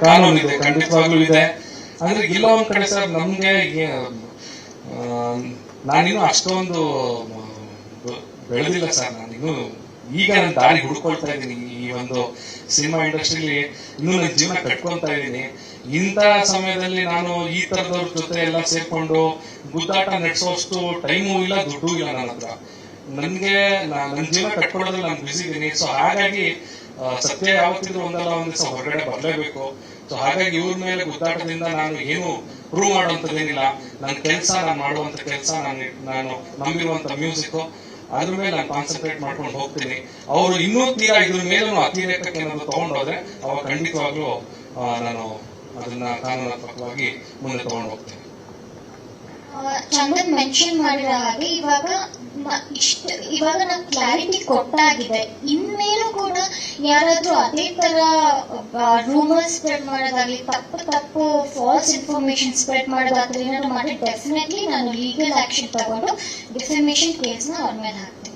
ಕಾನೂನು ಇದೆ ಖಂಡಿತವಾಗ್ಲೂ ಇದೆ. ಅಂದ್ರೆ ಇಲ್ಲ ಒಂದ್ ಕಡೆ ಸರ್ ನಮ್ಗೆ ನಾನಿನ್ನು ಅಷ್ಟೊಂದು ಬೆಳೆದಿಲ್ಲ ಸರ್ ನಾನಿನ್ನು ಈಗ ನಾನು ದಾರಿ ಹುಡ್ಕೊಳ್ತಾ ಇದ್ದೀನಿ ಈ ಒಂದು ಸಿನಿಮಾ ಇಂಡಸ್ಟ್ರಿಲಿ. ಇನ್ನೂ ನನ್ನ ಜೀವನ ಕಟ್ಕೊಂತಾ ಇದ್ದೀನಿ. ಇಂಥ ಸಮಯದಲ್ಲಿ ನಾನು ಈ ತರದವ್ರ ಜೊತೆ ಎಲ್ಲ ಸೇರ್ಕೊಂಡು ಗುದ್ದಾಟ ನಡೆಸೋಷ್ಟು ಟೈಮು ಇಲ್ಲ ದುಡ್ಡು ಇಲ್ಲ ನನ್ನ ಹತ್ರ. ನನ್ಗೆ ನನ್ನ ಜೀವನ ಕಟ್ಕೊಳ್ಳೋದ್ರಲ್ಲಿ ನಾನು ಬಿಸಿ ಇದ್ದೀನಿ ಸೊ ಹಾಗಾಗಿ ಸತ್ಯ ಯಾವತ್ತಿದ್ರೂ ಒಂದಲ್ಲ ಒಂದ್ ದಿವಸ ಹೊರಗಡೆ ಬರಲೇಬೇಕು. ಸೊ ಹಾಗಾಗಿ ಇವ್ರ ಮೇಲೆ ಗುದ್ದಾಟದಿಂದ ನಾನು ಏನು ಪ್ರೂವ್ ಮಾಡುವಂತದ್ದೇನಿಲ್ಲ ನನ್ನ ಕೆಲಸ ನಾನು ಮಾಡುವಂತ ಕೆಲಸ ನಾನು ನಾನು ನಂಬಿರುವಂತ ಮ್ಯೂಸಿಕ್ ಅದ್ರ ಮೇಲೆ ನಾನು ಕಾನ್ಸಂಟ್ರೇಟ್ ಮಾಡ್ಕೊಂಡು ಹೋಗ್ತೀನಿ. ಅವರು ಇನ್ನೂ ತೀರಾ ಇದ್ರ ಮೇಲೂ ಅತಿರೇಕಕ್ಕೆ ಏನಾದ್ರು ತಗೊಂಡೋದ್ರೆ, ಅವಾಗ ಖಂಡಿತವಾಗ್ಲೂ ನಾನು ಅದನ್ನ ಕಾನೂನಾತ್ಮಕವಾಗಿ ಮುಂದೆ ತಗೊಂಡು ಹೋಗ್ತೀನಿ. ಚಂದನ್ ಮೆನ್ಷನ್ ಮಾಡಿರೋ ಹಾಗೆ ಇವಾಗ ಇಷ್ಟ. ಇವಾಗ ನಾವು ಕ್ಲಾರಿಟಿ ಕೊಟ್ಟಾಗಿದೆ. ಇನ್ಮೇಲೂ ಕೂಡ ಯಾರಾದ್ರೂ ಅದೇ ತರ ರೂಮರ್ಸ್ ಸ್ಪ್ರೆಡ್ ಮಾಡೋದಾಗ್ಲಿ, ತಪ್ಪು ತಪ್ಪು ಫಾಲ್ಸ್ ಇನ್ಫಾರ್ಮೇಶನ್ ಸ್ಪ್ರೆಡ್ ಮಾಡೋದಾದ್ರೆ ಏನಾದ್ರು ಮಾಡಿ ಡೆಫಿನೆಟ್ಲಿ ನಾನು ಲೀಗಲ್ ಆಕ್ಷನ್ ತಗೊಂಡು ಡಿಫರ್ಮೇಶನ್ ಕೇಸ್ನ ಅವ್ರ ಮೇಲೆ ಹಾಕ್ತೀನಿ.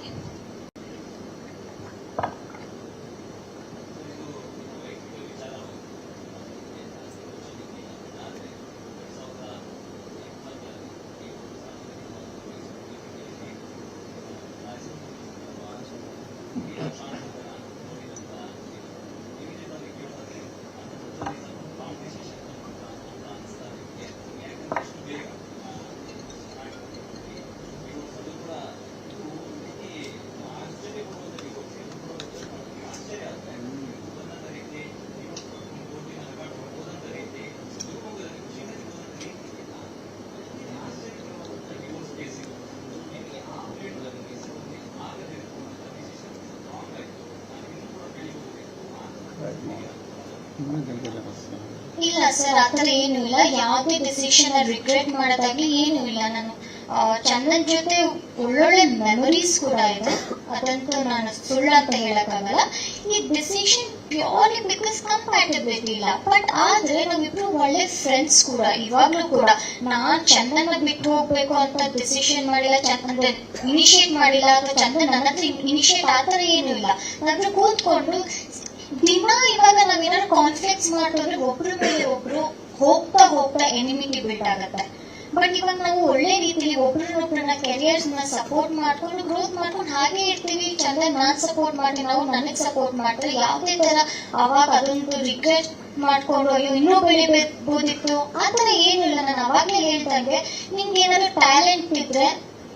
ಇಲ್ಲ ಸರ್ ಆತರ ಏನು ಇಲ್ಲ. ಯಾವುದೇ ಡಿಸಿಷನ್ ರಿಗ್ರೆಟ್ ಮಾಡೋದಾಗ್ಲಿ ಏನು ಇಲ್ಲ. ನಾನು ಚಂದನ್ ಜೊತೆ ಒಳ್ಳೊಳ್ಳೆ ಮೆಮೊರೀಸ್ ಕೂಡ ಇದೆ. ಅದಂತೂ ನಾನು ಸುಳ್ಳು ಅಂತ ಹೇಳಕ್ಕಾಗಲ್ಲ. ಈ ಡಿಸಿಷನ್ ಪ್ಯೂರ್ಲಿ ಬಿಕಾಸ್ ಕಂಪ್ಯಾಟಬಿಲಿಟಿ ಇಲ್ಲ. ಬಟ್ ಆದ್ರೆ ನಾವಿಬ್ರು ಒಳ್ಳೆ ಫ್ರೆಂಡ್ಸ್ ಕೂಡ. ಇವಾಗ್ಲೂ ಕೂಡ ನಾನ್ ಚಂದನ್ ಬಿಟ್ಟು ಹೋಗ್ಬೇಕು ಅಂತ ಡಿಸಿಷನ್ ಮಾಡಿಲ್ಲ ಅಂದ್ರೆ ಇನಿಷಿಯೇಟ್ ಮಾಡಿಲ್ಲ, ಅಥವಾ ಚಂದನ್ ನನ್ನ ಹತ್ರ ಇನಿಷಿಯೇಟ್ ಆತರ ಏನು ಇಲ್ಲ. ನನ್ನ ಕೂತ್ಕೊಂಡು ದಿನ ಇವಾಗ ನಾವೇನಾದ್ರು ಕಾನ್ಫ್ಲಿಕ್ಟ್ಸ್ ಮಾಡಿದ್ರೆ ಒಬ್ರ ಮೇಲೆ ಒಬ್ರು ಹೋಗ್ತಾ ಹೋಗ್ತಾ ಎನಿಮಿಟಿ ಆಗತ್ತೆ ಬಟ್ ಇವಾಗ ನಾವು ಒಳ್ಳೆ ರೀತಿಲಿ ಒಬ್ರನ್ನೊಬ್ರನ್ನ ಕೆರಿಯರ್ಸ್ನ ಸಪೋರ್ಟ್ ಮಾಡ್ಕೊಂಡು ಗ್ರೋತ್ ಮಾಡ್ಕೊಂಡು ಹಾಗೆ ಇರ್ತೀವಿ. ಚಂದ ನಾನ್ ಸಪೋರ್ಟ್ ಮಾಡ್ತೀನಿ ನಾವು ನನಗ್ ಸಪೋರ್ಟ್ ಮಾಡ್ತಾರೆ. ಯಾವುದೇ ತರ ಅವಾಗ ಅದೊಂದು ರಿಗ್ರೆಟ್ ಮಾಡ್ಕೊಂಡು ಅಯ್ಯೋ, ಇನ್ನೂ ಬೆಳಿಬೋದಿತ್ತು ಆತರ ಏನಿಲ್ಲ. ನಾನು ಅವಾಗ್ಲೇ ಹೇಳ್ದಂಗೆ ನಿಮ್ಗೆ ಏನಾದ್ರು ಟ್ಯಾಲೆಂಟ್ ಇದ್ರೆ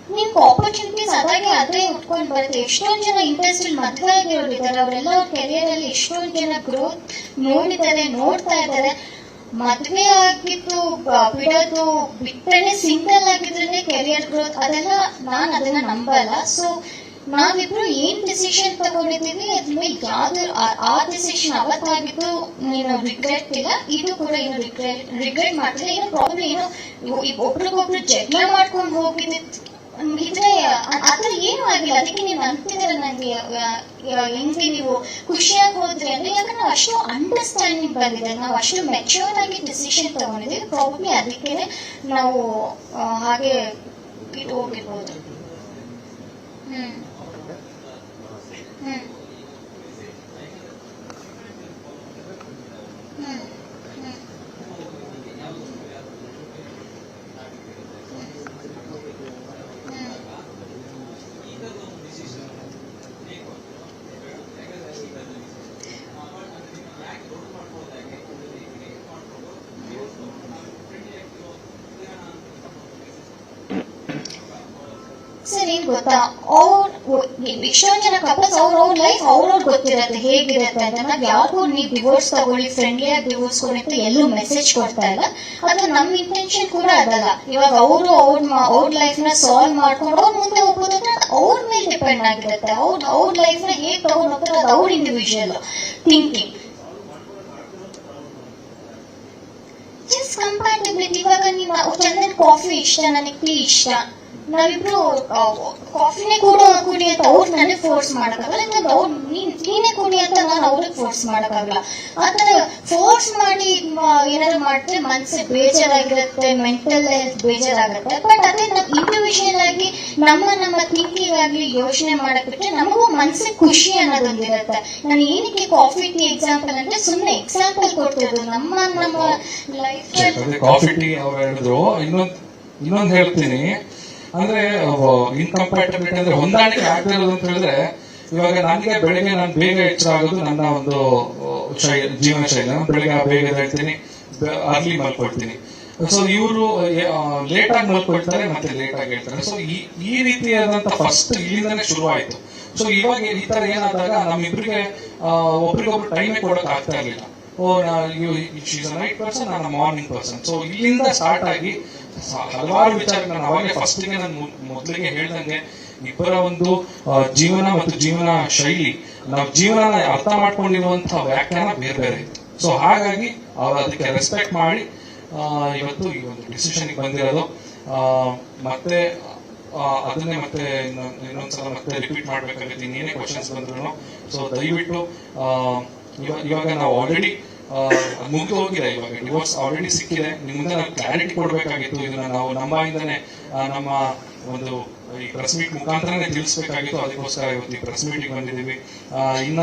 ನಿಮ್ಗೆ ಆಪರ್ಚುನಿಟೀಸ್ ಅದಾಗೆ ಅದೇ ಉಟ್ಕೊಂಡು ಬರುತ್ತೆ ಎಷ್ಟೊಂದು ಜನ ಇಂಟ್ರೆಸ್ಟೆಡ್ ಮದುವೆ ಆಗಿರೋರು ಇದ್ದಾರೆ ಅವರೆಲ್ಲ ಅವ್ರ ಕೆರಿಯರ್ ಅಲ್ಲಿ ಎಷ್ಟೊಂದ್ ಜನ ಗ್ರೋತ್ ನೋಡಿದ್ದಾರೆ, ನೋಡ್ತಾ ಇದ್ದಾರೆ. ಮದುವೆ ಆಗಿದ್ದು, ಬಿಡೋದು ಬಿಟ್ಟರೆ ಸಿಂಗಲ್ ಆಗಿದ್ರೆ ಕೆರಿಯರ್ ಗ್ರೋತ್ ಅದೆಲ್ಲ ನಾನು ಅದನ್ನ ನಂಬಲ್ಲ. ಸೊ ನಾವಿಬ್ರು ಏನ್ ಡಿಸಿಷನ್ ತಗೊಂಡಿದ್ದೀವಿ, ಅದ್ಮೇಲೆ ಯಾವ್ದು ಆ- ಡಿಸಿಷನ್ ಅವತ್ತಾಗಿದ್ದು ನೀನು ರಿಗ್ರೆಟ್ ಇಲ್ಲ, ಇದು ಕೂಡ ಏನು ರಿಗ್ರೆಟ್ ರಿಗ್ರೆಟ್ ಮಾಡ್ತಿಲ್ಲ. ಏನು ಪ್ರಾಬ್ಲಮ್ ಏನು ಒಬ್ರಿಗೊಬ್ರು ಜಗಳ ಮಾಡ್ಕೊಂಡು ಹೋಗಿದ್ದು ಇದ್ರೆ ಆತರ ಏನು ಆಗಿಲ್ಲ. ಅದಕ್ಕೆ ನೀವು ಅಂತಿದ್ರೆ ನನಗೆ? ಹೆಂಗೆ ನೀವು ಖುಷಿಯಾಗಿ ಹೋದ್ರಿ ಅಂದ್ರೆ ಯಾಕಂದ್ರೆ ನಾವು ಅಷ್ಟು ಅಂಡರ್ಸ್ಟ್ಯಾಂಡಿಂಗ್ ಬಂದಿದೆ. ನಾವು ಅಷ್ಟು ಮೆಚೂರ್ ಆಗಿ ಡಿಸಿಷನ್ ತಗೊಂಡಿದ್ದೀವಿ. ಪ್ರಾಬ್ಲಿ ಅದಕ್ಕೆ ನಾವು ಹಾಗೆ ಹೋಗಿರ್ಬೋದು. ಹ್ಮ್. ಹ್ಮ್. ಏನ್ ಗೊತ್ತಾ? ಅವ್ರ ಎಷ್ಟೊಂದ್ ಜನ ಕಪಲ್ಸ್ ಅವ್ರ ಅವ್ರ ಲೈಫ್ ಅವ್ರವ್ರ ಗೊತ್ತಿರತ್ತೆ. ಹೇಗಿರತ್ತೆ ಅಂತ. ನಾವ್ ಯಾವಾಗೂ ನೀವು ಡಿವೋರ್ಸ್ ತಗೊಳ್ಳಿ ಫ್ರೆಂಡ್ಲಿ ಆಗಿ ಡಿವೋರ್ಸ್ ಕೊಡಿ ಎಲ್ಲೂ ಮೆಸೇಜ್ ಕೊಡ್ತಾ ಇಲ್ಲ. ಅದು ನಮ್ ಇಂಟೆನ್ಷನ್ ಕೂಡ ಅದಲ್ಲ. ಇವಾಗ ಅವರು ಅವ್ರ ಅವ್ರ ಲೈಫ್ನ ಸಾಲ್ವ್ ಮಾಡ್ಕೊಂಡು ಅವ್ರ ಮುಂದೆ ಅದು ಅವ್ರ ಮೇಲೆ ಡಿಪೆಂಡ್ ಆಗಿರುತ್ತೆ. ಅವ್ರ ಅವ್ರ ಲೈಫ್ನ ಹೇಗ್ ತಗೊಂಡ್ ಹೋಗ್ತಾರೆ ಅದು ಅವ್ರ ಇಂಡಿವಿಜುವಲ್ ಥಿಂಕಿಂಗ್ ಜಸ್ಟ್ ಕಂಪ್ಯಾಟಬಿಲಿಟಿ ಇವಾಗ ನಿಮ್ಮ ಚಂದನ್ ಕಾಫಿ ಇಷ್ಟ, ನನಗೆ ಟೀ ಇಷ್ಟ. ನಾವಿಬ್ರು ಕಾಫಿನೇ ಕೂಡ ಕುಡಿ ಅಂತ ಅವ್ರು ನನಗೆ ಫೋರ್ಸ್ ಮಾಡಕ್ಕಾಗಲ್ಲ ಇಲ್ಲ ಅವ್ರು ನೀನ್ ನೀನೇ ಕುಡಿ ಅಂತ ನಾನು ಅವ್ರಿಗೆ ಫೋರ್ಸ್ ಮಾಡಕ್ಕಾಗಲ್ಲ. ಆತರ ಫೋರ್ಸ್ ಮಾಡಿ ಏನಾದ್ರು ಮಾಡಿದ್ರೆ ಮನ್ಸಿಗೆ ಬೇಜಾರಾಗಿರುತ್ತೆ ಮೆಂಟಲ್ ಹೆಲ್ತ್ ಬೇಜಾರಾಗುತ್ತೆ. ಬಟ್ ಅದೇ ನಾವು ಇಂಡಿವಿಜುವಲ್ ಆಗಿ ನಮ್ಮ ನಮ್ಮ ಥಿಂಕಿಂಗ್ ಆಗ್ಲಿ ಯೋಚನೆ ಮಾಡಕ್ ಬಿಟ್ರೆ ನಮಗೂ ಮನ್ಸಿಗೆ ಖುಷಿ ಅನ್ನೋದೊಂದಿರುತ್ತೆ. ನಾನು ಏನಕ್ಕೆ ಕಾಫಿ ಟೀ ಎಕ್ಸಾಂಪಲ್ ಅಂದ್ರೆ ಸುಮ್ಮನೆ ಎಕ್ಸಾಂಪಲ್ ಕೊಡ್ತಿರೋದು. ನಮ್ಮ ನಮ್ಮ ಲೈಫ್ ಕಾಫಿ ಟೀ ಅವ್ರು ಹೇಳಿದ್ರು. ಇನ್ನೊಂದ್ ಇನ್ನೊಂದ್ ಹೇಳ್ತೀನಿ. ಅಂದ್ರೆ ಇನ್ಕಂಪ್ಯಾಟಬಿಲಿಟಿ ಅಂದ್ರೆ ಹೊಂದಾಣಿಕೆ ಆಗ್ತಿರೋದು ಅಂತ ಹೇಳಿದ್ರೆ, ಇವಾಗ ನನಗೆ ಬೆಳಿಗ್ಗೆ ನಾನು ಬೇಗ ಎಚ್ಚರ ಆಗೋದು ನನ್ನ ಒಂದು ಜೀವನ ಶೈಲಿ. ನಾನು ಬೆಳಿಗ್ಗೆ ಬೇಗ ಹೇಳ್ತೀನಿ ಅರ್ಲಿ ಮಲ್ಕೊಳ್ತೀನಿ. ಸೊ ಇವರು ಲೇಟ್ ಆಗಿ ಮಲ್ಕೊಳ್ತಾರೆ, ಮತ್ತೆ ಲೇಟ್ ಆಗಿ ಹೇಳ್ತಾರೆ. ಸೊ ಈ ರೀತಿಯಾದಂತ ಫಸ್ಟ್ ಇಲ್ಲಿಂದಾನೆ ಶುರು ಆಯ್ತು ಸೊ ಇವಾಗ ಈ ತರ ಏನಾದಾಗ ನಮ್ಮಿಬ್ರಿಗೆ ಒಬ್ರಿಗೊಬ್ರು ಟೈಮೇ ಕೊಡಕ್ ಆಗ್ತಾ ಇರ್ಲಿಲ್ಲ. ಓ ನೈಟ್ ಪರ್ಸನ್ ನಾನು ಮಾರ್ನಿಂಗ್ ಪರ್ಸನ್ ಸೊ ಇಲ್ಲಿಂದ ಸ್ಟಾರ್ಟ್ ಆಗಿ ಹಲವಾರು ವಿಚಾರ ನಾನು ಅವಾಗಲೇ ಫಸ್ಟ್ಗೆ ನಾನು ಮೊದಲಿಗೆ ಹೇಳ್ದಂಗೆ ಇಬ್ಬರ ಒಂದು ಜೀವನ ಮತ್ತು ಜೀವನ ಶೈಲಿ ನಾವು ಜೀವನ ಅರ್ಥ ಮಾಡ್ಕೊಂಡಿರುವಂತಹ ವ್ಯಾಖ್ಯಾನ ಬೇರೆ ಬೇರೆ ಸೊ ಹಾಗಾಗಿ ಅವ್ರ ಅದಕ್ಕೆ ರೆಸ್ಪೆಕ್ಟ್ ಮಾಡಿ ಇವತ್ತು ಈ ಒಂದು ಡಿಸಿಷನ್ ಬಂದಿರೋದು. ಆ, ಮತ್ತೆ ಅದನ್ನೇ ಮತ್ತೆ ಇನ್ನು- ಇನ್ನೊಂದ್ಸಲ ಮತ್ತೆ ರಿಪೀಟ್ ಮಾಡ್ಬೇಕಾಗುತ್ತೆ. ಇನ್ನೇನೇ ಕ್ವಶನ್ಸ್ ಬಂದ್ರು ಸೊ ದಯವಿಟ್ಟು ಇವಾಗ ನಾವು ಆಲ್ರೆಡಿ ಮುಗಿದು ಹೋಗಿಲ್ಲ ಇವಾಗ ಡಿವೋರ್ಸ್ ಆಲ್ರೆಡಿ ಸಿಕ್ಕಿದೆ. ನಿಮ್ ಮುಂದೆ ನಾವು ಕ್ಲಾರಿಟಿ ಕೊಡ್ಬೇಕಾಗಿತ್ತು. ಇದನ್ನ ನಾವು ನಮ್ಮ ಆ, ನಮ್ಮ ಒಂದು ಈ ಪ್ರೆಸ್ ಮೀಟ್ ಮುಖಾಂತರನೇ ತಿಳಿಸ್ಬೇಕಾಗಿತ್ತು. ಅದಕ್ಕೋಸ್ಕರ ಇವತ್ತು ಈ ಪ್ರೆಸ್ ಮೀಟಿಂಗ್ ಬಂದಿದ್ದೀವಿ. ಇನ್ನ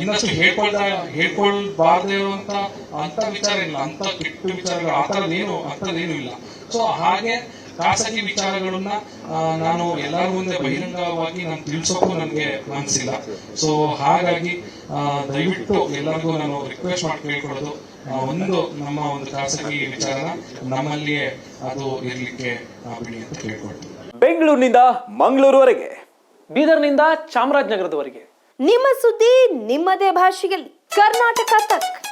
ಇನ್ನಷ್ಟು ಹೇಳ್ಕೊಳ್ದ ಹೇಳ್ಕೊಳ್ಬಾರ್ದೇ ಅಂತ ಅಂತ ವಿಚಾರ ಇಲ್ಲ. ಅಂತ ಕೆಟ್ಟ ವಿಚಾರಗಳು ಆ ಥರದ್ದೇನು ಏನು ಇಲ್ಲ. ಸೊ ಹಾಗೆ ಖಾಸಗಿ ವಿಚಾರಗಳನ್ನ ಆ, ನಾನು ಎಲ್ಲರ ಮುಂದೆ ಬಹಿರಂಗವಾಗಿ ನಾನು ತಿಳಿಸೋಕ್ಕೂ ನನಗೆ ಮನಸ್ಸಿಲ್ಲ ಸೊ ಹಾಗಾಗಿ ಆ, ದಯವಿಟ್ಟು ಎಲ್ಲರಿಗೂ ನಾನು ರಿಕ್ವೆಸ್ಟ್ ಮಾಡಿ ಕೇಳ್ಕೊಳ್ಳೋದು. ಒಂದು ನಮ್ಮ ಒಂದು ಖಾಸಗಿ ವಿಚಾರ ನಮ್ಮಲ್ಲಿಯೇ ಅದು ಇರ್ಲಿಕ್ಕೆ ಬಿಡಿ ಅಂತ ಕೇಳ್ಕೊಳ್ತೀನಿ. ಬೆಂಗಳೂರಿನಿಂದ ಮಂಗಳೂರುವರೆಗೆ ಬೀದರ್ನಿಂದ ಚಾಮರಾಜನಗರದವರೆಗೆ. ನಿಮ್ಮ ಸುದ್ದಿ ನಿಮ್ಮದೇ ಭಾಷೆಯಲ್ಲಿ. ಕರ್ನಾಟಕ ತಕ್.